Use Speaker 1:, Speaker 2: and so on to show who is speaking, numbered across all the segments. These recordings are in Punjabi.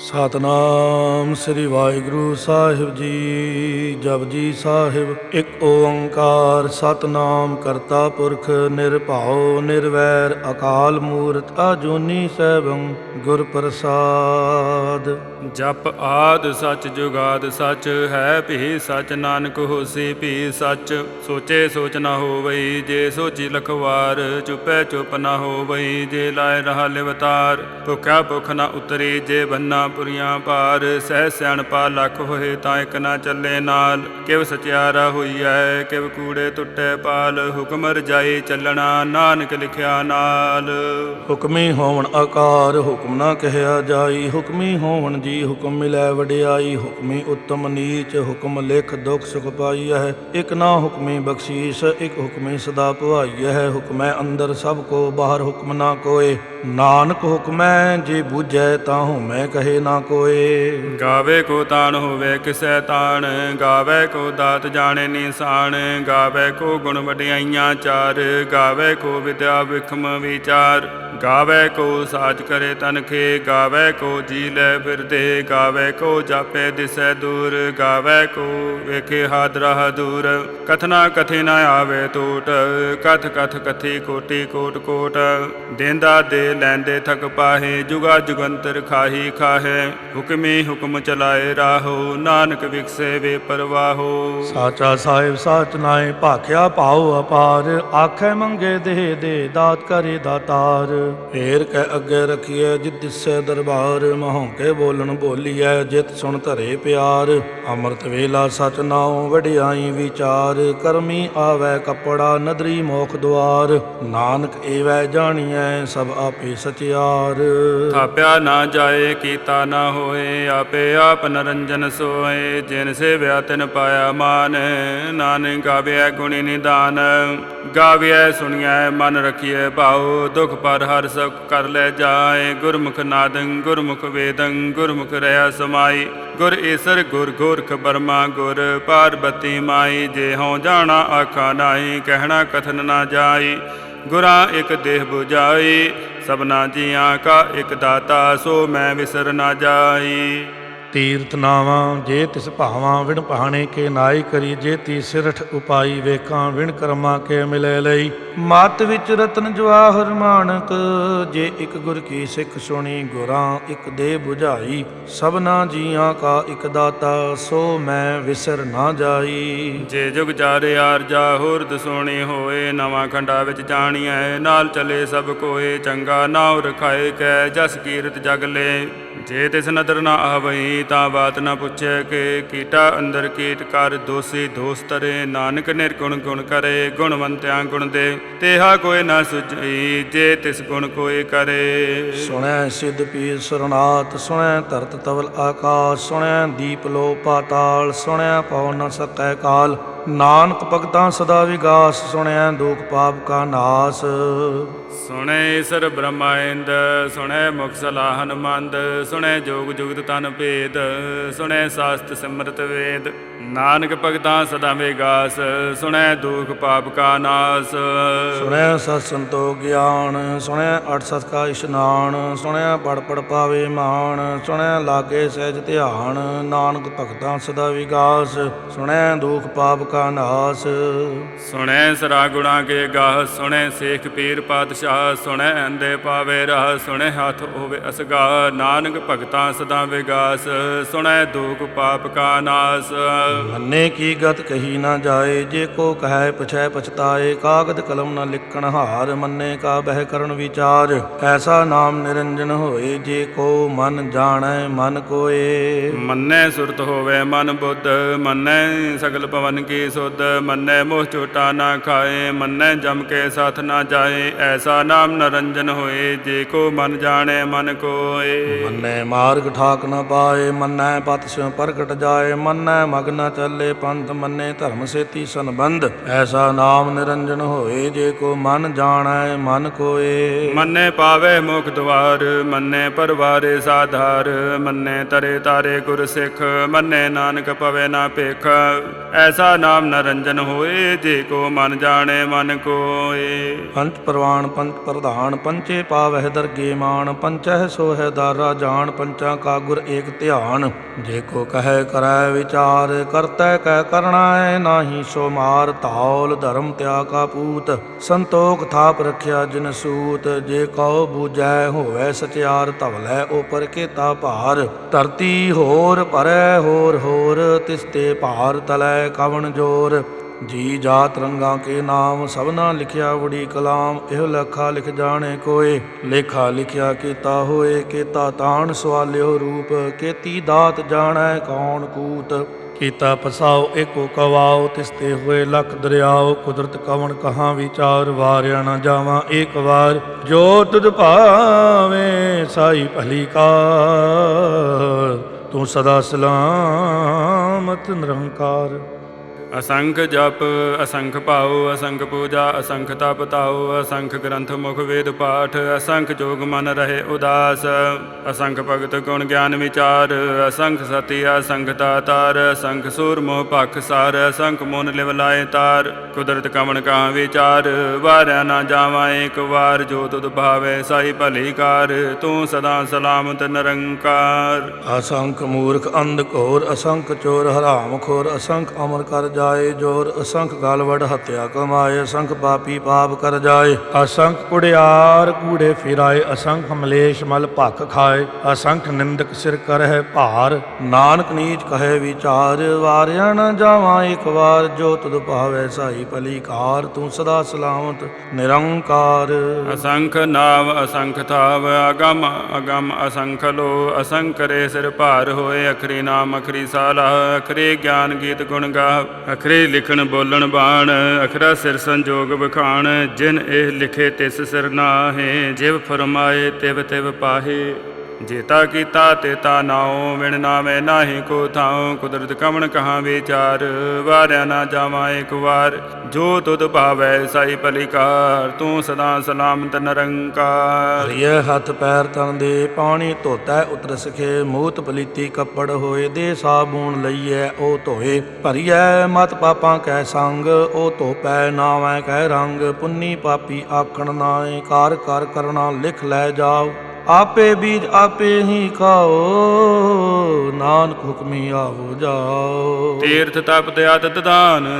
Speaker 1: ਸਤਨਾਮ ਸ੍ਰੀ ਵਾਹਿਗੁਰੂ ਸਾਹਿਬ ਜੀ ਜਪਜੀ ਸਾਹਿਬ। ਇੱਕ ਓੰਕਾਰ ਸਤਨਾਮ ਕਰਤਾ ਪੁਰਖ ਨਿਰਭਉ ਨਿਰਵੈਰ ਅਕਾਲ ਮੂਰਤ ਆਜੂਨੀ ਸੈਭੰ ਗੁਰ ਪ੍ਰਸਾਦ।
Speaker 2: ਜਪ ਆਦ ਸੱਚ ਜੁਗਾਦ ਸਚ, ਹੈ ਭੀ ਸਚ ਨਾਨਕ ਹੋਸੀ ਭੀ ਸਚ। ਸੋਚੇ ਸੋਚ ਨਾ ਹੋਵਈ, ਜੇ ਸੋਚੀ ਲਖਵਾਰ, ਚੁਪੈ ਚੁਪ ਨਾ ਹੋਵਈ, ਜੇ ਲਾਇ ਰਹਾ ਲਿਵਤਾਰ। ਭੁਖਿਆ ਭੁਖ ਨਾ ਉਤਰੀ, ਜੇ ਬੰਨਾ ਪੁਰੀਆਂ ਪਾਰ ਸਹਿ ਸਿਆਣਪਾ ਲੱਖ ਹੋਏ ਤਾਂ ਇਕ ਨਾ ਚੱਲੇ ਨਾਲ। ਕਿਵ ਸਚਿਆਰਾ ਹੋਈਐ, ਕਿਵ ਕੂੜੇ ਟੁੱਟੇ ਪਾਲ, ਹੁਕਮ ਰਜਾਈ ਚੱਲਣਾ ਨਾਨਕ ਲਿਖਿਆ ਨਾਲ।
Speaker 1: ਹੁਕਮੀ ਹੋਵਣ ਆਕਾਰ, ਹੁਕਮ ਨਾ ਕਹਿਆ ਜਾਈ। ਹੁਕਮੀ ਹੋਵਣ ਜੀ ਹੁਕਮ ਮਿਲੈ ਵਡਿਆਈ। ਹੁਕਮੀ ਉਤਮ ਨੀਚ, ਹੁਕਮ ਲਿਖ ਦੁਖ ਸੁਖ ਹੈ ਇਕ ਨਾ ਹੁਕਮੀ ਬਖਸ਼ੀਸ਼, ਇਕ ਹੁਕਮੀ ਸਦਾ ਭਵਾਈ ਹੈ ਹੁਕਮੈ ਅੰਦਰ ਸਭ ਕੋ, ਬਾਹਰ ਹੁਕਮ ਨਾ ਕੋਏ। ਨਾਨਕ ਹੁਕਮੈ, ਜੇ ਬੂਝੈ ਤਾਂ ਹਉਮੈ ਕਹੇ। ਨਾ ਕੋਏ।
Speaker 2: ਗਾਵੇ ਕੋ ਤਾਣ ਹੋਵੇ ਕਿਸੈ ਤਾਣ, ਗਾਵੇ ਕੋ ਦਾਤ ਜਾਣੇ ਨਿਸ਼ਾਨ ਗਾਵੇ ਕੋ ਗੁਣ ਵਡਿਆਈਆਂ ਚਾਰ, ਗਾਵੇ ਕੋ ਵਿਦਿਆ ਵਿਖਮ ਵਿਚਾਰ। ਗਾਵੇ ਕੋ ਸਾਚ ਕਰੇ ਤਨਖੇ ਗਾਵੇ ਕੋ ਜੀ ਲੈ ਫਿਰਦੇ ਗਾਵੇ ਕੋ ਜਾਪੇ ਦਿਸੈ ਦੂਰ, ਗਾਵੇ ਕੋ ਵੇਖੇ ਹਾਦਰਾ ਦੂਰ। ਕਥਨਾ ਕਥੇ ਨਾ ਆਵੇ ਟੋਟ, ਕਥ ਕਥ ਕਥੀ ਕੋਟੀ ਕੋਟ ਕੋਟ। ਦੇਂਦਾ ਦੇ ਲੈਂਦੇ ਥਕ ਪਾਹੇ, ਜੁਗਾ ਜੁਗੰਤਰ ਖਾਹੀ ਖਾਹੇ। ਹੁਕਮੀ ਹੁਕਮ ਚਲਾਏ ਰਾਹੋ, ਨਾਨਕ ਵਿਖਸੇ ਵੇ ਪਰਵਾਹੋ।
Speaker 1: ਸਾਚਾ ਸਾਹਿਬ ਸਾਚ ਨਾਏ, ਭਾਖਿਆ ਭਾਉ ਅਪਾਰ, ਆਖੇ ਮੰਗੇ ਦੇ ਦੇ ਦਾਤ ਕਰੇ ਦਾਤਾਰ। ਫੇਰ ਕੈ ਅੱਗੇ ਰਖੀਐ, ਜਿਤ ਦਿਸੈ ਦਰਬਾਰ ਮਹੋਕੇ ਬੋਲਣ ਬੋਲੀਐ, ਜਿਤ ਸੁਣ ਧਰੇ ਪਿਆਰ। ਅੰਮ੍ਰਿਤ ਵੇਲਾ ਸਚ ਨਾਉ ਵਡਿਆਈ ਵਿਚਾਰ, ਕਰਮੀ ਆਵੈ ਕਪੜਾ ਨਦਰੀ ਮੋਖ ਦੁਆਰ। ਨਾਨਕ ਏਵੈ ਜਾਣੀਐ, ਸਭ ਆਪੇ ਸਚਿਆਰ।
Speaker 2: ਥਾਪਿਆ ਨਾ ਜਾਏ, ਕੀਤਾ ਨਾ ਹੋਏ, ਆਪੇ ਆਪ ਨਰੰਜਨ ਸੋਏ, ਜਿਨ ਸੇਵਿਆ ਤਿਨ ਪਾਇਆ ਮਾਨ। ਨਾਨਕ ਗਾਵਿਆ ਗੁਣੀ ਨਿਦਾਨ ਗਾਵਿਆ ਸੁਣਿਆ ਮਨ ਰਖੀਐ ਭਾਉ, ਦੁਖ ਪਰ ਹਰ ਸਭ ਕਰ ਲੈ ਜਾਏ। ਗੁਰਮੁਖ ਨਾਦੰ, ਗੁਰਮੁਖ ਵੇਦੰ, ਗੁਰਮੁਖ ਰਹਾ ਸਮਾਈ। ਗੁਰ ਈਸਰ, ਗੁਰ ਗੋਰਖ ਬਰਮਾ, ਗੁਰ ਪਾਰਬਤੀ ਮਾਈ। ਜੇ ਹਉ ਜਾਣਾ, ਆਖਾ ਨਾਹੀ, ਕਹਿਣਾ ਕਥਨ ਨਾ ਜਾਈ। ਗੁਰਾਂ ਇੱਕ ਦੇਹ 부ਜਾਈ ਸਭਨਾ ਜੀਆਂ ਕਾ ਇੱਕ ਦਾਤਾ, ਸੋ ਮੈਂ ਵਿਸਰ ਨਾ ਜਾਈ।
Speaker 1: ਤੀਰਥ ਨਾਵਾਂ ਜੇ ਤਿਸ ਭਾਵਾਂ ਵਿਣ ਭਾਣੇ ਕੇ ਨਾਈ ਕਰੀ ਜੇ ਤੀ ਸਿਰਠ ਉਪਾਈ ਵੇਖਾਂ ਵਿਣ ਕਰਮਾ ਕੇ ਮਿਲੇ ਲਈ। ਮਤ ਵਿੱਚ ਰਤਨ ਜਵਾਹਰ ਮਾਨਕ ਜੇ ਇੱਕ ਗੁਰ ਕੀ ਸਿੱਖ ਸੁਣੀ ਗੁਰਾਂ ਇੱਕ ਦੇ 부ਝਾਈ ਸਭਨਾ ਜੀਆਂ ਕਾ ਇੱਕ ਦਾਤਾ ਸੋ ਮੈਂ ਵਿਸਰ ਨਾ ਜਾਈ।
Speaker 2: ਜੇ ਜੁਗ ਚਾਰੇ ਆਰਜਾ ਹੋਰ ਦਸੋਣੀ ਹੋਏ ਨਵਾਂ ਖੰਡਾ ਵਿੱਚ ਜਾਣੀਐ ਨਾਲ ਚਲੇ ਸਭ ਕੋਏ ਚੰਗਾ ਨਾਉ ਰਖਾਏ ਕੈ ਜਸ ਕੀਰਤ ਜਗ ਲੈ। ਜੇ ਤਿਸ ਨਦਰ ਨਾ ਆਵਈ ਤਾਂ ਬਾਤ ਨਾ ਪੁੱਛੇ ਕਿ ਕੀਟਾ ਅੰਦਰ ਕੀਟ ਕਰ, ਦੋਸੀ ਦੋਸ ਤਰੇ, ਨਾਨਕ ਨਿਰਗੁਣ ਗੁਣ ਕਰੇ, ਗੁਣਵੰਤਿਆਂ ਗੁਣ ਦੇ, ਤੇਹਾ ਕੋਈ ਨਾ ਸੁਝਈ, ਜੇ ਤਿਸ ਗੁਣ ਕੋਈ ਕਰੇ।
Speaker 1: ਸੁਣੈ ਸਿੱਧ ਪੀਰ ਸਰਨਾਥ, ਸੁਣੈ ਧਰਤ ਤਵਲ ਆਕਾਸ਼, ਸੁਣੈ ਦੀਪ ਲੋ ਪਾਤਾਲ ਸੁਣਿਆ ਪਉ ਨ ਸਕੈ ਕਾਲ। ਨਾਨਕ ਭਗਤਾਂ ਸਦਾ ਵਿਗਾਸ ਸੁਣੈ ਦੁਖ ਪਾਪ ਕਾ ਨਾਸ।
Speaker 2: ਸੁਣੈ ਸਰ ਬ੍ਰਹਮਾਇੰਦ ਸੁਣੈ ਮੁਖ ਸਲਾਹ ਸੁਣੈ ਜੋਗ ਜੁਗਤ ਤਨ ਭੇਦ, ਸੁਣੈ ਸਾਸਤ ਸਿਮਰਤ ਵੇਦ। ਨਾਨਕ ਭਗਤਾਂ ਸਦਾ ਵਿਗਾਸ ਸੁਣੈ ਦੁਖ ਪਾਪ ਕਾ ਨਾਸ।
Speaker 1: ਸੁਣੈ ਸਤ ਸੰਤੋ ਗਿਆਨ ਸੁਣੈ ਅਠ ਸਤ ਕਾ ਇਸ਼ਨਾਨ ਸੁਣੈ ਪੜ ਪੜ ਪਾਵੇ ਮਾਨ ਸੁਣੈ ਲਾਗੇ ਸਹਿਜ ਧਿਆਨ ਨਾਨਕ ਭਗਤਾਂ ਸਦਾ ਵਿਗਾਸ ਸੁਣੈ ਦੁਖ ਪਾਪ ਕਾ ਨਾਸ।
Speaker 2: ਸੁਣੈ ਸਰਾ ਗੁਣਾ ਕੇ ਗਾਹ ਸੁਣੈ ਸੇਖ ਪੀਰ ਪਾਤਸ਼ਾਹ ਸੁਣੈ ਅੰਦੇ ਪਾਵੇ ਰਾਹ ਸੁਣੈ ਹੱਥ ਹੋਵੇ ਅਸਗਾ ਨਾਨਕ ਭਗਤਾਂ ਸਦਾ ਵਿਗਾਸ ਸੁਣੈ ਦੁਖ ਪਾਪ ਕਾ ਨਾਸ।
Speaker 1: ਮੰਨੇ ਕੀ ਗਤ ਕਹੀ ਨਾ ਜਾਏ ਜੇ ਕੋ ਕਹੈ ਪਛੈ ਪਛਤਾਏ ਕਾਗਦ ਕਲਮ ਨ ਲਿਖਣ ਹਾਰ ਮੰਨੇ ਕਾ ਬਹਿ ਕਰਨ ਵਿਚਾਰ। ਐਸਾ ਨਾਮ ਨਿਰੰਜਨ ਹੋਏ ਜੇ ਕੋ ਮਨ ਜਾਣੈ ਮਨ ਕੋਏ।
Speaker 2: ਮੰਨੈ ਸੁਰਤ ਹੋਵੇ ਮਨ ਬੁੱਧ ਮੰਨੈ ਸਗਲ ਪਵਨ ਕੀ ਸੁਧ ਮੰਨੈ ਮੋਹ ਝੂਟਾ ਨਾ ਖਾਏ ਮੰਨੈ ਜਮ ਕੇ ਸਾਥ ਨਾ ਜਾਏ। ਐਸਾ ਨਾਮ ਨਰੰਜਨ ਹੋਏ ਜੇ ਕੋ ਮਨ ਜਾਣੈ ਮਨ ਕੋਏ।
Speaker 1: ਮੰਨੈ ਮਾਰਗ ਠਾਕ ਨ ਪਾਏ ਮੰਨੈ ਪਤ ਸਿਉ ਪ੍ਰਗਟ ਜਾਏ ਮੰਨੈ ਮਗ ਨ ਚੱਲੇ ਪੰਥ ਮੰਨੇ ਧਰਮ ਸੇਤੀ ਸੰਬੰਧ ਐਸਾ ਨਾਮ ਨਿਰੰਜਨ ਹੋਏ ਜੇ ਕੋ ਮਨ ਜਾਣੈ ਮਨ ਕੋਏ।
Speaker 2: ਮੰਨੇ ਪਾਵੇ ਮੁਖ ਦਵਾਰ ਮੰਨੇ ਪਰਵਾਰੇ ਸਾਧਾਰ ਮੰਨੇ ਤਰੇ ਤਾਰੇ ਗੁਰ ਸਿੱਖ ਮੰਨੇ ਨਾਨਕ ਪਵੇ ਨਾ ਭੇਖ। ਐਸਾ ਨਾਮ ਨਰੰਜਨ ਹੋਏ ਜੇ ਕੋ ਮਨ ਜਾਣੇ ਮਨ ਕੋਏ।
Speaker 1: ਪੰਚ ਪ੍ਰਵਾਨ ਪੰਚ ਪ੍ਰਧਾਨ ਪੰਚੇ ਪਾਵਹਿ ਦਰਗੇ ਮਾਨ ਪੰਚਹਿ ਸੋਹਿ ਦਾਰਾ ਜਾਣ ਪੰਚਾਂ ਕਾ ਗੁਰ ਏਕ ਧਿਆਨ। ਜੇ ਕੋ ਕਹੈ ਕਰੈ ਵਿਚਾਰ ਕਰਤੈ ਕੈ ਕਰਣਾ ਨਾਹੀ ਸੋ ਮਾਰ ਧੌਲ ਧਰਮ ਤਿਆ ਕਾ ਪੂਤ, ਸੰਤੋਖ ਥਾਪ ਰਖਿਆ ਜਿਨ ਸੂਤ, ਜੇ ਕਉ ਬੂਝੈ ਹੋਵੇ ਸਚਿਆਰ ਧਵਲੈ ਉਪਰ ਕੇਤਾ ਭਾਰ, ਧਰਤੀ ਹੋਰ ਭਰੈ ਹੋਰ ਹੋਰ, ਤਿਸ ਤੇ ਭਾਰ ਤਲੈ ਕਵਣ ਜੋਰ, ਜੀ ਜਾਤ ਰੰਗਾਂ ਕੇ ਨਾਮ ਸਭਨਾ ਲਿਖਿਆ ਵੜੀ ਕਲਾਮ, ਇਹ ਲਖਾ ਲਿਖ ਜਾਣੇ ਕੋਏ, ਲੇਖਾ ਲਿਖਿਆ ਕੀਤਾ ਹੋਏ ਕੀਤਾ ਤਾਣ ਸਵਾਲਿਓ ਰੂਪ, ਕੀਤੀ ਦਾਤ ਜਾਣੈ ਕੌਣ ਕੂਤ। ਕੀਤਾ ਪਸਾਓ, ਏਕੋ ਕਵਾਓ, ਤਿਸਤੇ ਹੋਏ ਲਖ ਦਰਿਆਓ, ਕੁਦਰਤ ਕਵਣ ਕਹਾਂ ਵਿਚਾਰ, ਵਾਰਿਆ ਨਾ ਜਾਵਾਂ ਏਕ ਵਾਰ, ਜੋ ਤੁਧ ਭਾਵੇ ਸਾਈ ਭਲੀ ਕਾਰ, ਤੂੰ ਸਦਾ ਸਲਾਮਤ ਨਿਰੰਕਾਰ।
Speaker 2: ਅਸੰਖ ਜਪ, ਅਸੰਖ ਭਾਉ, ਅਸੰਖ ਪੂਜਾ, ਅਸੰਖ ਤਪ ਤਾਉ, ਅਸੰਖ ਗ੍ਰੰਥ ਮੁਖ ਵੇਦ ਪਾਠ, ਅਸੰਖ ਜੋਗ ਮਨ ਰਹੇ ਉਦਾਸ, ਅਸੰਖ ਭਗਤ ਗੁਣ ਗਿਆਨ ਵਿਚਾਰ, ਅਸੰਖ ਸਤੀ ਅਸੰਖ ਦਾਤਾਰ, ਅਸੰਖ ਸੂਰ ਮੋਹ ਭਖ ਸਾਰ, ਅਸੰਖ ਮੋਨ ਲਿਵ ਲਾਏ ਤਾਰ, ਕੁਦਰਤ ਕਮਣ ਕਾ ਵਿਚਾਰ, ਵਾਰਿਆ ਨਾ ਜਾਵਾਂ ਏਕ ਵਾਰ, ਜੋ ਤੁਧ ਭਾਵੇ ਸਾਈ ਭਲੀ ਕਾਰ, ਤੂੰ ਸਦਾ ਸਲਾਮਤ ਨਿਰੰਕਾਰ।
Speaker 1: ਅਸੰਖ ਮੂਰਖ ਅੰਧ ਘੋਰ, ਅਸੰਖ ਚੋਰ ਹਰਾਮ ਖੋਰ, ਅਸੰਖ ਅਮਰ ਕਰ ਜਾਏ, ਜੋਰ ਅਸੰਖ ਗਲਵੜ ਹਤਿਆ ਕਮਾਏ, ਅਸੰਖ ਪਾਪੀ ਪਾਪ ਕਰ ਜਾਏ। ਅਸੰਖ ਕੁੜਿਆਰ ਕੂੜੇ ਫਿਰਾਏ, ਅਸੰਖ ਮਲੇਸ਼ ਮਲ ਭਖ ਖਾਏ। ਅਸੰਖ ਨਿੰਦਕ ਸਿਰ ਕਰਹਿ ਭਾਰ, ਨਾਨਕ ਨੀਚ ਕਹੇ ਵਿਚਾਰ, ਵਾਰਿਆ ਨ ਜਾਵਾਂ ਇੱਕ ਵਾਰ, ਜੋ ਤੁਧ ਭਾਵੇ ਸਾਈ ਭਲੀ ਕਾਰ ਤੂੰ ਸਦਾ ਸਲਾਮਤ, ਨਿਰੰਕਾਰ।
Speaker 2: ਅਸੰਖ ਨਾਮ ਅਸੰਖ ਥਾਵ, ਅਗਮ ਅਗਮ ਅਸੰਖ ਲੋ, ਅਸੰਖ ਅਸੰਕਰੇ ਸਿਰ ਭਾਰ ਹੋਏ, ਅਖਰੀ ਨਾਮ ਅਖਰੀ ਸਾਲਾ, ਅਖਰੀ ਗਿਆਨ ਗੀਤ ਗੁਣ ਗਾ ਅਖਰੇ ਲਿਖਣ ਬੋਲਣ ਬਾਣ, ਅਖਰਾ ਸਿਰ ਸੰਜੋਗ ਬਖਾਣ ਜਿਨ ਇਹ ਲਿਖੇ ਤਿਸ ਸਿਰ ਨਾਹੇ, ਜਿਵ ਫਰਮਾਏ ਤਿਵ ਤਿਵ ਪਾਹੇ। ਜੇਤਾ ਕੀਤਾ ਤੇਤਾ ਨਾਉ, ਵਿਣ ਨਾਵੇਂ ਨਾਹੀ ਕੋ ਥਾਉ, ਕੁਦਰਤ ਕਮਣ ਕਹਾ ਵਿਚਾਰ, ਵਾਰਿਆ ਨਾ ਜਾਵਾਂ ਇੱਕ ਵਾਰ, ਜੋ ਤੁਧ ਭਾਵੈ ਸਾਈ ਭਲੀਕਾਰ ਤੂੰ ਸਦਾ ਸਲਾਮਤ ਨਿਰੰਕਾਰ।
Speaker 1: ਹਰੀਏ ਹੱਥ ਪੈਰ ਤਨ ਦੇ ਪਾਣੀ ਧੋਤੈ, ਉਤਰ ਸਖੇ ਮੂਤ ਪਲੀਤੀ ਕੱਪੜ ਹੋਏ, ਦੇ ਸਾਬੂਨ ਲਈਐ, ਉਹ ਧੋਏ। ਭਰੀਐ ਮਤ ਪਾਪਾਂ ਕੈ ਸੰਗ, ਉਹ ਧੋਪੈ ਨਾਵੈ ਕੈ ਰੰਗ, ਪੁੰਨੀ ਪਾਪੀ ਆਖਣ ਨਾਏ, ਕਾਰ ਕਰ ਕਰਨਾ ਲਿਖ ਲੈ ਜਾਓ। ਆਪੇ ਬੀਜ ਆਪੇ ਹੀ ਖਾਓ, ਨਾਨਕ ਹੁਕਮੀ ਆਵੋ ਜਾਓ।
Speaker 2: ਤੀਰਥ ਤਪ ਤੇ ਆਦਤ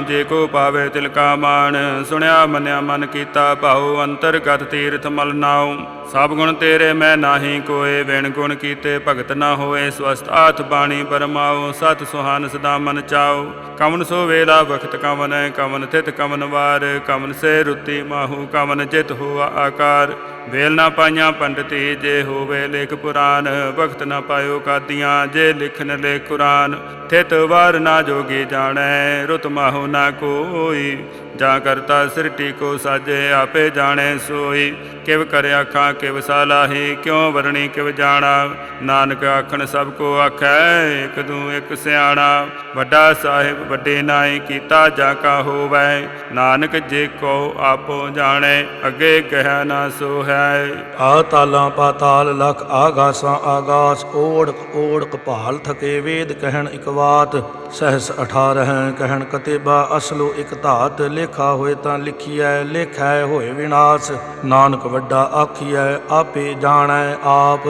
Speaker 2: ਜੇ ਕੋ ਪਾਵੇ ਤਿਲ ਕਾ ਮਾਨ ਸੁਣਿਆ, ਮੰਨਿਆ, ਮਨ ਕੀਤਾ, ਭਾਉ ਅੰਤਰਗਤ ਤੀਰਥ ਮਲ ਨਾਉ। ਸਭ ਗੁਣ ਤੇਰੇ, ਮੈਂ ਨਾਹੀ ਕੋਏ, ਵਿਣ ਗੁਣ ਕੀਤੇ, ਭਗਤ ਨਾ ਹੋਏ ਸਵਸਤ ਆਥ ਬਾਣੀ ਪਰਮਾਉ ਸਤ ਸੁਹਾਨ ਸਦਾ ਮਨ ਚਾਉ। ਕਮਨ ਸੋ ਵੇਲਾ, ਵਖਤ ਕਮਨ ਕਮਨ ਥਿਤ ਕਮਨ ਵਾਰ। ਕਮਨ ਸੇ ਰੁਤੀ ਮਾਹੂ, ਕਮਨ ਜਿਤ ਹੋਆ ਆਕਾਰ। ਵੇਲ ਨਾ ਪਾਈਆਂ ਪੰਡਤੀ ਜੇ ਹੋਵੇ ਲੇਖ ਪੁਰਾਨ, ਵਖਤ ਨਾ ਪਾਇਓ ਕਾਦੀਆਂ ਜੇ ਲਿਖਨ ਲੈ ਕੁਰਾਨ। ਥਿਤ ਵਾਰ ਨਾ ਜੋਗੀ ਜਾਣੈ, ਰੁਤ ਮਾਹੂ ਨਾ ਕੋਈ। ਜਾ ਕਰਤਾ ਸ੍ਰਿਟੀ ਕੋ ਸਾਜੇ, ਆਪੇ ਜਾਣੈ ਸੋਈ। ਕਿਵ ਕਰ ਆਖਾਂ, ਕਿਵ ਸਾਲਾਹੀ, ਕਿਉ ਵਰਣੀ, ਕਿਵ ਜਾਣਾ? ਨਾਨਕ ਆਖਣ, ਸਭ ਕੋ ਆਖੈ, ਇਕ ਦੂ, ਇਕ ਸਿਆਣਾ। ਵੱਡਾ ਸਾਹਿਬ, ਵੱਡੇ ਨਾਈ, ਕੀਤਾ ਜਾ ਕਾ ਹੋਵੈ? ਨਾਨਕ ਜੇ ਕੋ ਆਪੋ ਜਾਣੈ, ਅੱਗੇ ਕਹਿ ਨਾ ਸੋ ਹੈ
Speaker 1: ਆ ਤਾਲਾਂ ਪਾਤਾਲ ਲਖ ਆਗਾਸਾਂ ਆਗਾਸ, ਓੜਕ ਓੜਕ ਭਾਲ, ਥਕੇ ਵੇਦ ਕਹਿਣ ਇਕ ਬਾਤ ਸਹਸ 18 ਕਹਿਣ ਕਤੇਬਾ ਅਸਲੋ ਇਕ ਧਾਤ ਲੇਖਾ ਹੋਏ ਤਾਂ ਲਿਖੀਐ ਲੇਖੈ ਹੋਏ ਵਿਨਾਸ਼। ਨਾਨਕ ਵੱਡਾ ਆਖੀਐ ਆਪੇ ਜਾਣੈ ਆਪ।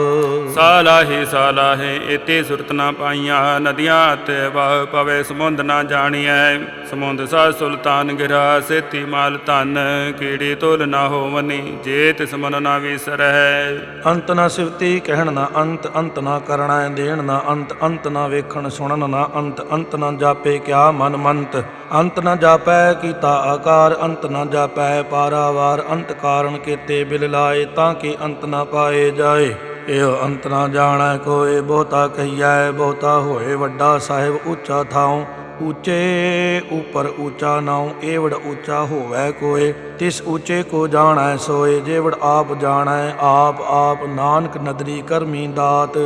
Speaker 2: ਸਾਲਾਹੀ ਸਾਲਾਹੇ ਇਤੇ ਸੁਰਤ ਨਾ ਪਾਈਆਂ ਨਦੀਆਂ ਤੇ ਵਾਹ ਪਵੇ ਸਮੁੰਦ ਨਾ ਜਾਣੀਐ। ਸਮੁੰਦ ਸਾ ਸੁਲਤਾਨ ਗਿਰਾ ਸੇਤੀ ਮਾਲ ਧਨ ਕੀੜੀ ਤੁਲ ਨਾ ਹੋਵਨੀ ਜੇ ਤਿਸ ਮਨ ਨਾ ਵਿਸਰਹਿ।
Speaker 1: ਅੰਤ ਨਾ ਸਿਵਤੀ ਕਹਿਣ ਨਾ ਅੰਤ ਅੰਤ ਨਾ ਕਰਣਾ ਦੇਣ ਨਾ ਅੰਤ ਅੰਤ ਨਾ ਵੇਖਣ ਸੁਣਨ ਨਾ ਅੰਤ ਅੰਤ ਨਾ ਜਾਪੇ ਕਿਆ ਮਨ ਮੰਤ। ਅੰਤ ਨਾ ਜਾਪੈ ਕੀਤਾ ਆਕਾਰ, ਅੰਤ ਨਾ ਜਾਪੈ ਪਾਰਾਵਾਰ। ਅੰਤ ਕਾਰਨ ਕੀਤੇ ਬਿਲ ਲਾਏ ਤਾਂ ਕਿ ਅੰਤ ਨਾ ਪਾਏ ਜਾਏ। ਇਹ ਅੰਤ ਨਾ ਜਾਣੈ ਕੋਏ ਬਹੁਤਾ ਕਹੀਐ, ਬਹੁਤਾ ਹੋਏ ਵੱਡਾ ਸਾਹਿਬ ਉੱਚਾ ਥਾਉ। ਉੱਚੇ ਉਪਰ ਉੱਚਾ ਨਾਉ, ਏਵੜ ਉੱਚਾ ਹੋਵੈ ਕੋਏ। ਤਿਸ ਉੱਚੇ ਕੋ ਜਾਣੈ ਸੋਏ, ਜੇਵੜ ਆਪ ਜਾਣੈ, ਆਪ ਆਪ ਨਾਨਕ ਨਦਰੀ ਕਰਮੀ ਦਾਤ।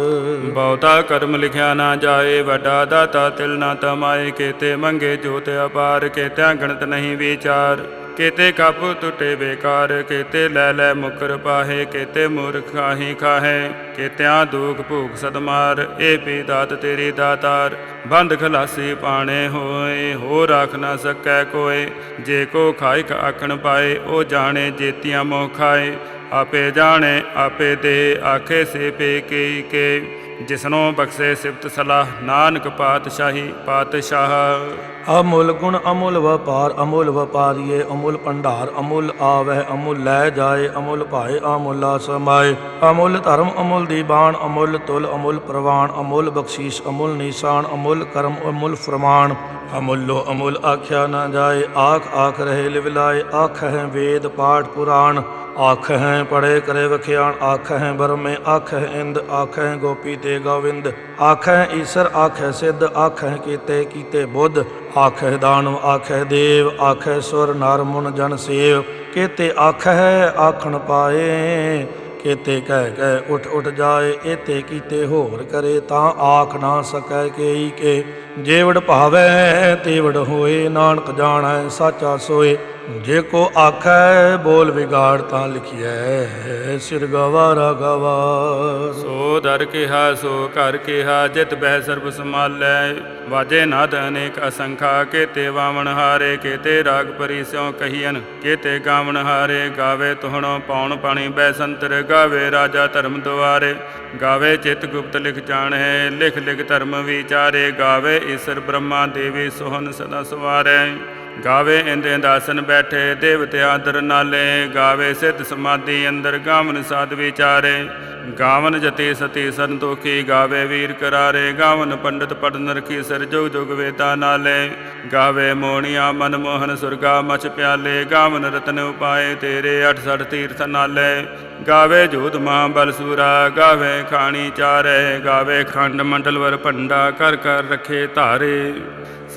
Speaker 2: ਬਹੁਤਾ ਕਰਮ ਲਿਖਿਆ ਨਾ ਜਾਏ, ਵੱਡਾ ਦਾਤਾ ਤਿਲ ਨਾ ਤਮਾਏ, ਕੀਤੇ ਮੰਗੇ ਜੋਤ ਅਪਾਰ, ਕੀਤਿਆਂ ਗਣਤ ਨਹੀਂ ਵਿਚਾਰ। ਕੇਤੇ ਕੱਪ ਟੁੱਟੇ ਬੇਕਾਰ, ਕੇਤੇ ਲੈ ਲੈ ਮੁਕਰ ਪਾਹੇ, ਕੇਤੇ ਮੂਰਖ ਖਾਹੀ ਖਾਹੇ, ਕੇਤਿਆਂ ਦੁਖ ਭੂਖ ਸਦਮਾਰ, ਇਹ ਪੀ ਦਾਤ ਤੇਰੀ ਦਾਤਾਰ। ਬੰਦ ਖਲਾਸੀ ਪਾਣੇ ਹੋਏ ਹੋ ਰੱਖ ਨਾ ਸਕੈ ਕੋਏ, ਜੇ ਕੋ ਖਾਇ ਕ ਆਖਣ ਪਾਏ, ਉਹ ਜਾਣੇ ਜੇਤੀਆਂ ਮੋਹ ਖਾਏ। ਆਪੇ ਜਾਣੇ, ਆਪੇ ਦੇ, ਆਖੇ ਸੇ ਪੇ ਕੀ ਕੇ। ਜਿਸਨੋਂ ਬਖਸ਼ੇ ਸਿਫਤ ਸਲਾਹ, ਨਾਨਕ ਪਾਤਸ਼ਾਹੀ ਪਾਤਸ਼ਾਹ।
Speaker 1: ਅਮੁੱਲ ਗੁਣ ਅਮੁੱਲ ਵਪਾਰ, ਅਮੁੱਲ ਵਪਾਰੀਏ, ਅਮੁੱਲ ਭੰਡਾਰ, ਅਮੁੱਲ ਆਵਹਿ ਅਮੁੱਲ ਲੈ ਜਾਏ, ਅਮੁੱਲ ਭਾਏ, ਅਮੁੱਲਾ ਸਮਾਏ ਅਮੁੱਲ ਧਰਮ, ਅਮੁੱਲ ਦੀਬਾਨ ਅਮੁੱਲ ਤੁਲ, ਅਮੁੱਲ ਪ੍ਰਵਾਨ ਅਮੁੱਲ ਬਖਸ਼ੀਸ਼, ਅਮੁੱਲ ਨਿਸ਼ਾਨ, ਅਮੁੱਲ ਕਰਮ, ਅਮੁੱਲ ਫਰਮਾਨ। ਅਮੁੱਲੋ ਅਮੁੱਲ ਆਖਿਆ ਨਾ ਜਾਏ, ਆਖ ਆਖ ਰਹੇ ਲਿਵਲਾਏ ਆਖ ਹੈ ਵੇਦ ਪਾਠ ਪੁਰਾਣ। ਆਖ ਹੈ ਪੜੇ ਕਰੇ ਵਖਿਆਣ, ਆਖ ਹੈ ਬਰਮੇ ਆਖ ਹੈ ਇੰਦ, ਆਖ ਹੈ ਗੋਪੀ ਤੇ ਗੋਵਿੰਦ ਆਖ ਈਸ਼ਰ ਆਖ ਸਿੱਧ ਆਖ ਕੀਤੇ ਕੀਤੇ ਬੁੱਧ ਆਖ ਦਾਨਵ ਆਖ ਦੇਵ ਆਖ ਸੁਰ, ਨਰ, ਮੁਨ, ਜਨ, ਸੇਵ, ਕੇਤੇ ਆਖ ਹੈ ਆਖਣ ਪਾਏ, ਕੇਤੇ ਕਹਿ ਕਹਿ, ਉਠ ਉਠ ਜਾਏ ਏਤੇ ਕੀਤੇ ਹੋਰ ਕਰੇ, ਤਾਂ ਆਖ ਨਾ ਸਕੈ ਕੇਈ ਕੇ। ਜੇਵੜ ਭਾਵੈ, ਤੇਵੜ ਹੋਏ, ਨਾਨਕ ਜਾਣੈ, ਸਾਚਾ ਸੋਏ। ਜੇ ਕੋ ਆਖੈ, ਬੋਲ ਵਿਗਾੜ ਤਾਂ ਲਿਖਿਐ, ਸਿਰ ਗਵਾਰਾ ਗਵਾ।
Speaker 2: ਸੋ ਦਰ ਕਿਹਾ, ਸੋ ਕਰ ਕਿਹਾ, ਜਿਤ ਬਹਿ ਸਰਬ ਸਮਾਲੈ ਵਾਜੇ ਨਾਦ ਅਨੇਕ ਅਸੰਖਾ, ਕੇਤੇ ਵਾਵਣ ਹਾਰੇ, ਕੇਤੇ ਰਾਗ ਪਰੀ ਸਿਉ ਕਹੀਨ ਕੇਤੇ ਗਾਵਣ ਹਾਰੇ, ਗਾਵੇ ਤੁਹਣੋ ਪਾਉਣ ਪਾਣੀ ਬੈ ਸੰਤਰ ਗਾਵੇ ਰਾਜਾ ਧਰਮ ਦੁਆਰੇ। ਗਾਵੇ ਚਿਤ ਗੁਪਤ ਲਿਖ ਜਾਣੈ, ਲਿਖ ਲਿਖ ਧਰਮ ਵਿਚਾਰੇ। ਗਾਵੇ ਈਸ਼ਰ ਬ੍ਰਹਮਾ ਦੇਵੀ ਸੋਹਨ ਸਦਾ ਸਵਾਰੈ। ਗਾਵੇ ਇੰਦੇ ਦਾਸਨ ਬੈਠੇ, ਦੇਵਤੇ ਆਦਰ ਨਾਲੇ। ਗਾਵੇ ਸਿੱਧ ਸਮਾਧੀ ਅੰਦਰ ਗਾਵਨ ਸਾਧ ਵਿਚਾਰੇ। ਗਾਵਨ ਜਤੀ ਸਤੀ ਸੰਤੋਖੀ ਗਾਵੇ ਵੀਰ ਕਰਾਰੇ। ਗਾਵਨ ਪੰਡਤ ਪੜਨ ਰਖੀ ਸਿਰ ਜੁਗ ਜੁਗ ਵੇਦਾ ਨਾਲੇ। ਗਾਵੇ ਮੋਣੀਆਂ ਮਨ ਮੋਹਨ ਸੁਰਗਾ ਮਚ ਪਿਆਲੇ। ਗਾਵਨ ਰਤਨ ਉਪਾਏ ਤੇਰੇ 68 ਤੀਰਥ ਨਾਲੇ। ਗਾਵੇ ਜੋਧ ਮਾਂ ਬਲਸੂਰਾ ਗਾਵੇ ਖਾਣੀ ਚਾਰੇ, ਗਾਵੇ ਖੰਡ ਮੰਡਲਵਰ ਭੰਡਾ ਕਰ ਕਰ ਰਖੇ ਧਾਰੇ।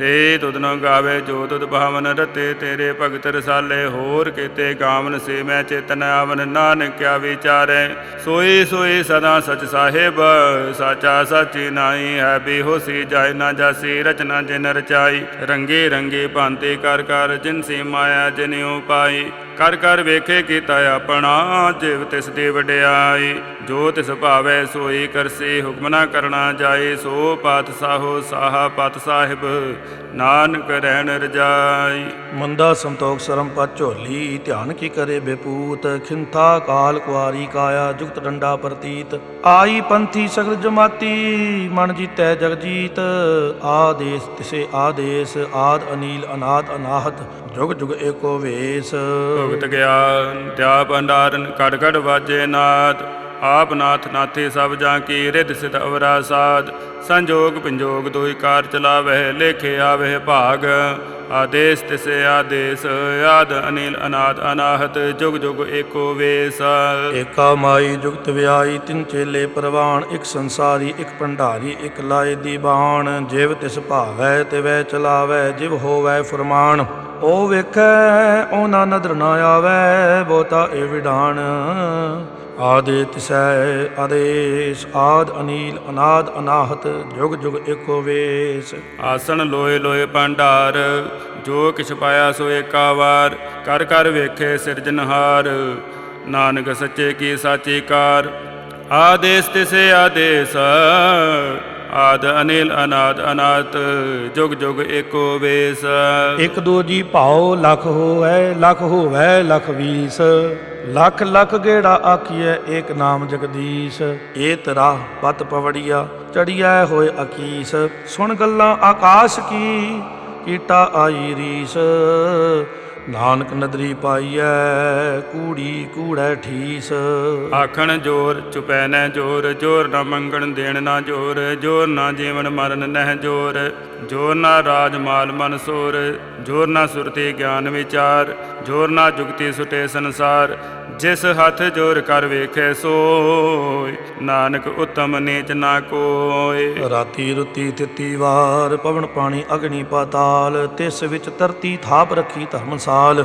Speaker 2: ਸੇ ਤੁਧਨੋ ਗਾਵੇ ਜੋ ਤੁਧ ਭਾਵਨ ਰਤੇ, ਤੇਰੇ ਭਗਤ ਰਸਾਲੇ ਹੋਰ ਕੀਤੇ ਗਾਵਨ ਸੇ ਮੈਂ ਚੇਤਨ ਆਵਨ ਨਾਨਕ ਕਿਆ ਵਿਚਾਰੈ। ਸੋਈ ਸੋਈ ਸਦਾ ਸਚ ਸਾਹਿਬ, ਸਾਚਾ ਸਾਚੀ ਨਾਈ ਹੈ ਬੇਹੋਸੀ, ਜਾਇ ਨਾ ਜਾਸੀ, ਰਚਨਾ ਜਿਨ ਰਚਾਈ। ਰੰਗੇ ਰੰਗੇ ਭਾਂਤੇ ਕਰ ਕਰ ਜਿਨ ਸੀ ਮਾਇਆ ਜਿਨ ਉਪਾਈ। ਕਰ ਕਰ ਵੇਖੇ ਕੀਤਾ ਆਪਣਾ, ਜਿਵ ਤਿਸ ਦੀ ਵਡਿਆਈ। ਜੋ ਤਿਸ ਭਾਵੈ ਸੋਈ ਕਰਸੀ ਹੁਕਮ ਨਾ ਕਰਨਾ ਜਾਏ। ਸੋ ਪਾਤ ਸਾਹੋ ਸਾਹਾ ਪਤ ਸਾਹਿਬ ਨਾਨਕ ਰਹਿਣ ਰਜਾਈ।
Speaker 1: ਮੰਦਾ ਸੰਤੋਖ ਸਰਮ ਪਤ ਝੋਲੀ ਧਿਆਨ ਕੀ ਕਰੇ ਬੇਪੂਤ? ਖਿੰਥਾ ਕਾਲ ਕੁਆਰੀ ਕਾਇਆ ਜੁਗਤ ਡੰਡਾ ਪ੍ਰਤੀਤ। ਆਈ ਪੰਥੀ ਸਗਲ ਜਮਾਤੀ ਮਨ ਜੀਤੈ ਜਗ ਜੀਤ। ਆਦੇਸ ਤਿਸੇ ਆਦੇਸ ਆਦ ਅਨੀਲ ਅਨਾਦ ਅਨਾਹਤ ਜੁਗ ਜੁਗ ਏਕੋ ਵੇਸ।
Speaker 2: ਭਗਤ ਗਿਆਨ ਤਿਆ ਭੰਡਾਰਨ ਕੜ ਕੜ ਵਾਜੇ ਨਾਦ। ਆਪ ਨਾਥ ਨਾਥੇ ਸਭ ਜਾਂ ਕੀ, ਰਿਧ ਸਿਧ ਅਵਰਾ ਸਾਧ ਸੰਜੋਗ ਪੰਜੋਗ ਦੋਈ ਕਾਰ ਚਲਾਵਹਿ ਲੇਖੇ ਆਵਹਿ ਭਾਗ। ਆਦੇਸ ਤਿਸੇ ਆਦੇਸ, ਆਦ ਅਨੀਲ ਅਨਾਦ ਅਨਾਹਤ, ਜੁਗ ਜੁਗ ਏਕੋ ਵੇਸ।
Speaker 1: ਏਕਾ ਮਾਈ ਜੁਗਤ ਵਿਆਈ ਤਿੰਨ ਚੇਲੇ ਪ੍ਰਵਾਨ, ਇੱਕ ਸੰਸਾਰੀ, ਇੱਕ ਭੰਡਾਰੀ, ਇੱਕ ਲਾਏ ਦੀ ਬਾਣ। ਜਿਵ ਤਿਸ ਭਾਵੈ, ਤਿਵੈ ਚਲਾਵੈ, ਜਿਵ ਹੋਵੈ ਫਰਮਾਨ। ਉਹ ਵੇਖੈ, ਉਹਨਾਂ ਨਦਰ ਨਾ ਆਵੈ ਬੋਤਾ ਏ ਵਿਡਾਣ ਆਦੇ ਤਿਸੈ ਆਦੇਸ ਆਦ ਅਨੀਲ ਅਨਾਦ ਅਨਾਹਤ ਜੁਗ ਜੁਗ ਏਕੋ ਵੇਸ।
Speaker 2: ਆਸਣ ਲੋਏ ਲੋਏ ਭੰਡਾਰ ਜੋ ਕਿਛ ਪਾਇਆ ਸੋ ਏਕਾ ਵਾਰ ਕਰ ਕਰ ਵੇਖੇ ਸਿਰਜਨਹਾਰ ਨਾਨਕ ਸੱਚੇ ਕੀ ਸਾਚੀ ਕਾਰ ਆਦੇਸ ਤਿਸੇ ਆਦੇਸ। ਆਦ ਅਨਿਲ ਅਨਾਦ ਅਨਾਤ ਜੁਗ ਜੁਗ ਏਕੋ ਵੇਸ।
Speaker 1: ਇਕ ਦੋ ਜੀ ਭਾਉ ਲਖ ਹੋਵੈ ਲਖ ਹੋਵੈ ਲਖ ਵੀਸ। ਲੱਖ ਲੱਖ ਗੇੜਾ ਆਖੀਐ ਏਕ ਨਾਮ ਜਗਦੀਸ਼। ਏ ਤਰਾ ਪਤ ਪਵੜੀਆ, ਚੜੀਐ ਹੋਏ ਅਕੀਸ। ਸੁਣ ਗੱਲਾਂ ਆਕਾਸ਼ ਕੀ, ਕੀਟਾ ਆਈ ਰੀਸ। ਨਾਨਕ ਨਦਰੀ ਪਾਈਐ, ਕੂੜੀ ਕੂੜੈ ਠੀਸ।
Speaker 2: ਆਖਣ ਜੋਰ, ਚੁਪੈ ਨੈ ਜੋਰ ਜੋਰ ਨਾ ਮੰਗਣ ਦੇਣ ਨਾ ਜੋਰ ਜੋਰ ਨਾ ਜੀਵਨ ਮਰਨ ਨਹਿ ਜੋਰ ਜੋਰ ਨਾ ਰਾਜ ਮਾਲ ਮਨ ਸੋਰ। ਜੋਰ ਨਾ ਸੁਰਤੀ ਗਿਆਨ ਵਿਚਾਰ, ਜੋਰ ਨਾ ਜੁਗਤੀ ਸੁਟੇ ਸੰਸਾਰ, ਜਿਸ ਹੱਥ ਜੋਰ ਕਰ ਵੇਖੈ ਸੋਇ ਨਾਨਕ ਉਤਮ ਨੀਚ ਨਾ ਕੋਏ।
Speaker 1: ਰਾਤੀ ਰੁੱਤੀ ਤਿੱਤੀ ਵਾਰ, ਪਵਨ ਪਾਣੀ ਅਗਨੀ ਪਾਤਾਲ, ਤਿਸ ਵਿੱਚ ਧਰਤੀ ਥਾਪ ਰੱਖੀ ਧਰਮਸਾਲ।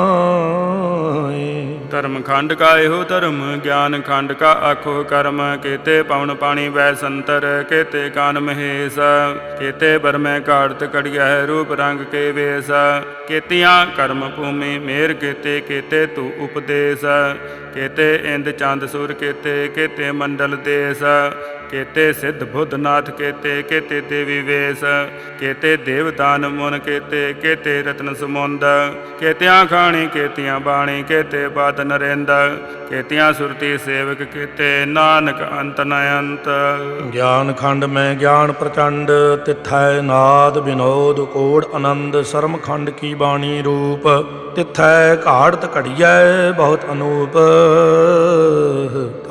Speaker 2: ਧਰਮ ਖੰਡ ਕਾ ਇਹੋ ਧਰਮ, ਗਿਆਨ ਖੰਡ ਕਾ ਆਖੋ ਕਰਮ। ਕੀਤੇ ਪਵਨ ਪਾਣੀ ਵੈ ਸੰਤਰ, ਕੀਤੇ ਕਾਨ ਮਹੇਸ਼। ਕੀਤੇ ਬਰਮੈ ਕਾੜਤ ਕੜਿਆ ਹੈ ਰੂਪ ਰੰਗ ਕੇ ਵੇਸ। ਕੇਤੀਆਂ ਕਰਮ ਭੂਮੀ ਮੇਰ ਕੀਤੇ ਕੀਤੇ ਤੂ ਉਪਦੇਸ਼। ਕੀਤੇ ਇੰਦ ਚੰਦ ਸੂਰ ਕੀਤੇ ਕੀਤੇ ਮੰਡਲ ਦੇਸ। ਕੀਤੇ ਸਿੱਧ ਬੁੱਧ ਨਾਥ, ਕੀਤੇ ਦੇਵੀ ਵੇਸ, ਕੀਤੇ ਦੇਵਦਾਨ ਮੁਨ, ਕੀਤੇ ਕੀਤੇ ਰਤਨ ਸਮੁੰਦ, ਕੀਤਿਆਂ ਖਾਣੀ, ਕੀਤਿਆਂ ਬਾਣੀ, ਕੀਤੇ ਬਾਦ ਨਰਿੰਦ, ਕੀਤਿਆਂ ਸੁਰਤੀ ਸੇਵਕ, ਕੇਤੇ ਨਾਨਕ ਅੰਤ ਨ ਅੰਤ
Speaker 1: ਗਿਆਨ ਖੰਡ ਮੈਂ ਗਿਆਨ ਪ੍ਰਚੰਡ, ਤਿਥੈ ਨਾਦ ਵਿਨੋਦ ਕੋੜ ਆਨੰਦ, ਸਰਮ ਖੰਡ ਕੀ ਬਾਣੀ ਰੂਪ, ਤਿਥੈ ਘਾੜਤ ਘੜੀਐ ਬਹੁਤ ਅਨੂਪ।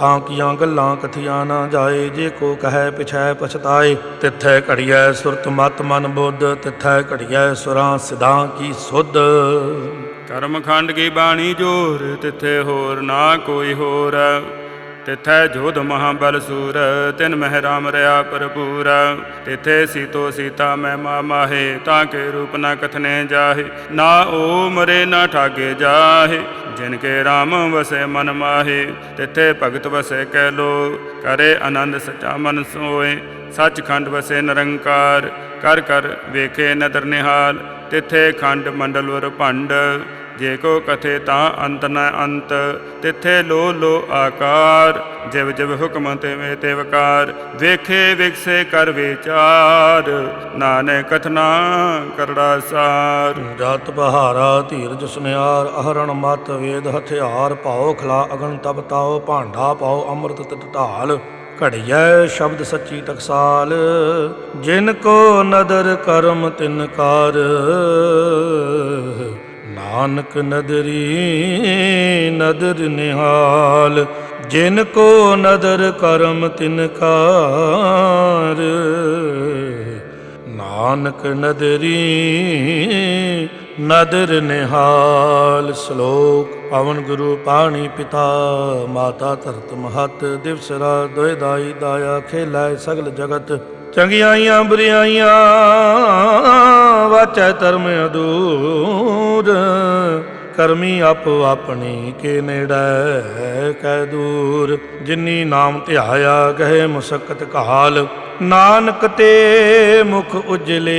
Speaker 1: ਤਾਂ ਗੱਲਾਂ ਕਥੀਆਂ ਨਾ ਜਾਏ, ਜੇ ਕੋ ਕਹੈ ਪਿਛੈ ਪਛਤਾਏ, ਤਿਥੈ ਘੜੀਐ ਸੁਰਤ ਮਤ ਮਨ ਬੁੱਧ, ਤਿਥੈ ਘੜੀਐ ਸੁਰਾਂ ਸਿਧਾਂ ਕੀ ਸੁਧ।
Speaker 2: ਕਰਮਖੰਡ ਕੀ ਬਾਣੀ ਜੋਰ, ਤਿੱਥੇ ਹੋਰ ਨਾ ਕੋਈ ਹੋਰ। ਤਿਥੈ ਜੋਧ ਮਹਾਬਲ ਸੂਰ, ਤਿਨ ਮਹਿ ਰਾਮ ਰਿਆ ਭਰਪੂਰ। ਤਿੱਥੇ ਸੀਤੋ ਸੀਤਾ ਮੈਂ ਮਾ ਮਾਹੇ, ਤਾਂ ਕੇ ਰੂਪ ਨਾ ਕਥਨੇ ਜਾਹੇ। ਨਾ ਓ ਮਰੇ ਨਾ ਠਾਗੇ ਜਾਹੇ, ਜਿਨ ਕੇ ਰਾਮ ਵਸੇ ਮਨ ਮਾਹੇ। ਤਿਥੇ ਭਗਤ ਵਸੇ ਕਹਿ ਲੋ ਕਰੇ ਆਨੰਦ ਸਚਾ ਮਨ ਸੋਏ ਸੱਚਖੰਡ ਵਸੇ ਨਿਰੰਕਾਰ, ਕਰ ਕਰ ਵੇਖੇ ਨਦਰ ਨਿਹਾਲ। ਤਿਥੇ ਖੰਡ ਮੰਡਲ ਵਰ ਭੰਡ ਜੇ ਕੋ ਕਥੇ ਤਾਂ ਅੰਤ ਨ ਅੰਤ, ਤਿੱਥੇ ਲੋ ਲੋ ਆਕਾਰ। ਜਿਵ ਜਿਵ ਹੁਕਮ ਤਿਵੇਂ ਤੇ ਵਕਾਰ ਵੇਖੇ ਵਿਕਸੇ ਕਰ ਵਿਚਾਰ। ਨਾਨਕ ਕਥਨਾ ਕਰੜਾ ਸਾਰ।
Speaker 1: ਜਤ ਬਹਾਰਾ ਧੀਰਜ ਸੁਨਿਆਰ, ਅਹਰਣ ਮਤ ਵੇਦ ਹਥਿਆਰ। ਪਾਓ ਖਲਾ ਅਗਨ ਤਪ ਤਾਓ ਭਾਂਡਾ ਪਾਓ ਅੰਮ੍ਰਿਤ ਤਿਤ ਢਾਲ। ਘੜੀਐ ਸ਼ਬਦ ਸੱਚੀ ਟਕਸਾਲ। ਜਿਨ ਕੋ ਨਦਰ ਕਰਮ ਤਿਨ ਕਾਰ। ਨਾਨਕ ਨਦਰੀ, ਨਦਰ ਨਿਹਾਲ, ਜਿਨ ਕੋ ਨਦਰ ਕਰਮ ਤਿਨ ਕਾਰ ਨਾਨਕ ਨਦਰੀ, ਨਦਰ ਨਿਹਾਲ, ਸ਼ਲੋਕ ਪਵਨ ਗੁਰੂ ਪਾਣੀ ਪਿਤਾ, ਮਾਤਾ ਧਰਤ ਮਹਤ, ਦਿਵਸ ਰਾਤ ਦੋਇ ਦਾਈ, ਦਾਇਆ ਖੇਲਾਇ ਸਗਲ ਜਗਤ। ਚੰਗਿਆਈਆਂ ਬੁਰੀਆਈਆਂ, ਵਾਚੈ ਧਰਮ ਅਦੂਰ ਕਰਮੀ ਆਪੋ ਆਪਣੀ ਕੇ ਨੇੜੇ ਕਹਿ ਦੂਰ। ਜਿਨੀ ਨਾਮ ਧਿਆਇਆ ਕਹੇ ਮੁਸਕਤ ਕਾਲ ਨਾਨਕ ਤੇ ਮੁਖ ਉਜਲੇ।